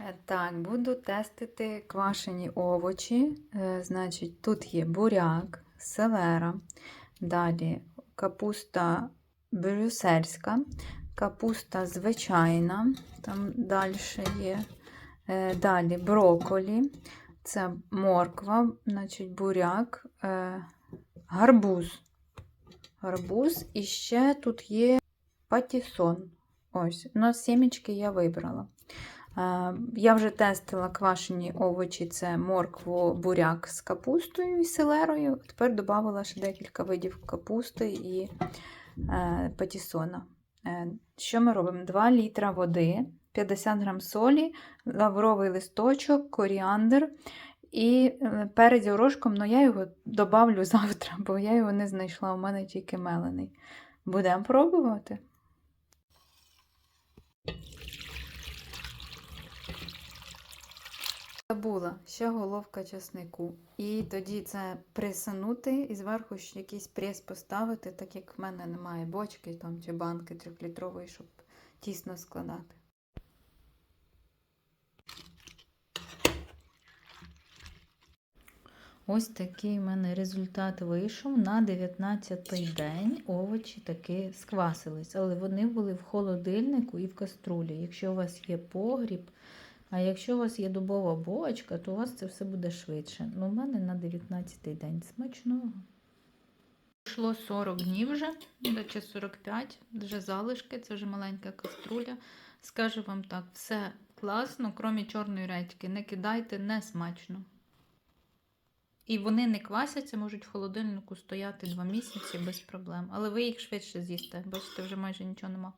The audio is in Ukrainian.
Е, Так, буду тестити квашені овочі. Е, Значить, тут є буряк, селера, далі капуста брюссельська, капуста звичайна, там далі є. Е, Далі брокколі, це морква, значить, буряк, гарбуз. Гарбуз і ще тут є патісон. Ось, ну, сімечки я вибрала. Я вже тестила квашені овочі: це моркву, буряк з капустою і селерою. Тепер додала ще декілька видів капусти і е, патісона. Е, Що ми робимо? 2 літра води, 50 грам солі, лавровий листочок, коріандр і е, перець горошком, але я його добавлю завтра, бо я його не знайшла, у мене тільки мелений. Будемо пробувати. Забула ще головка часнику. І тоді це присанути і зверху ще якийсь прес поставити, так як в мене немає бочки там, чи банки трьохлітрової, щоб тісно складати. Ось такий в мене результат вийшов. На 19-й день овочі таки сквасились, але вони були в холодильнику і в каструлі. Якщо у вас є погріб, а якщо у вас є дубова бочка, то у вас це все буде швидше. Ну, у мене на 19-й день смачного. Пройшло 40 днів вже, чи 45, вже залишки, це вже маленька каструля. Скажу вам так, все класно, крім чорної редьки. Не кидайте, не смачно. І вони не квасяться, можуть в холодильнику стояти 2 місяці без проблем. Але ви їх швидше з'їсте, бачите, вже майже нічого нема.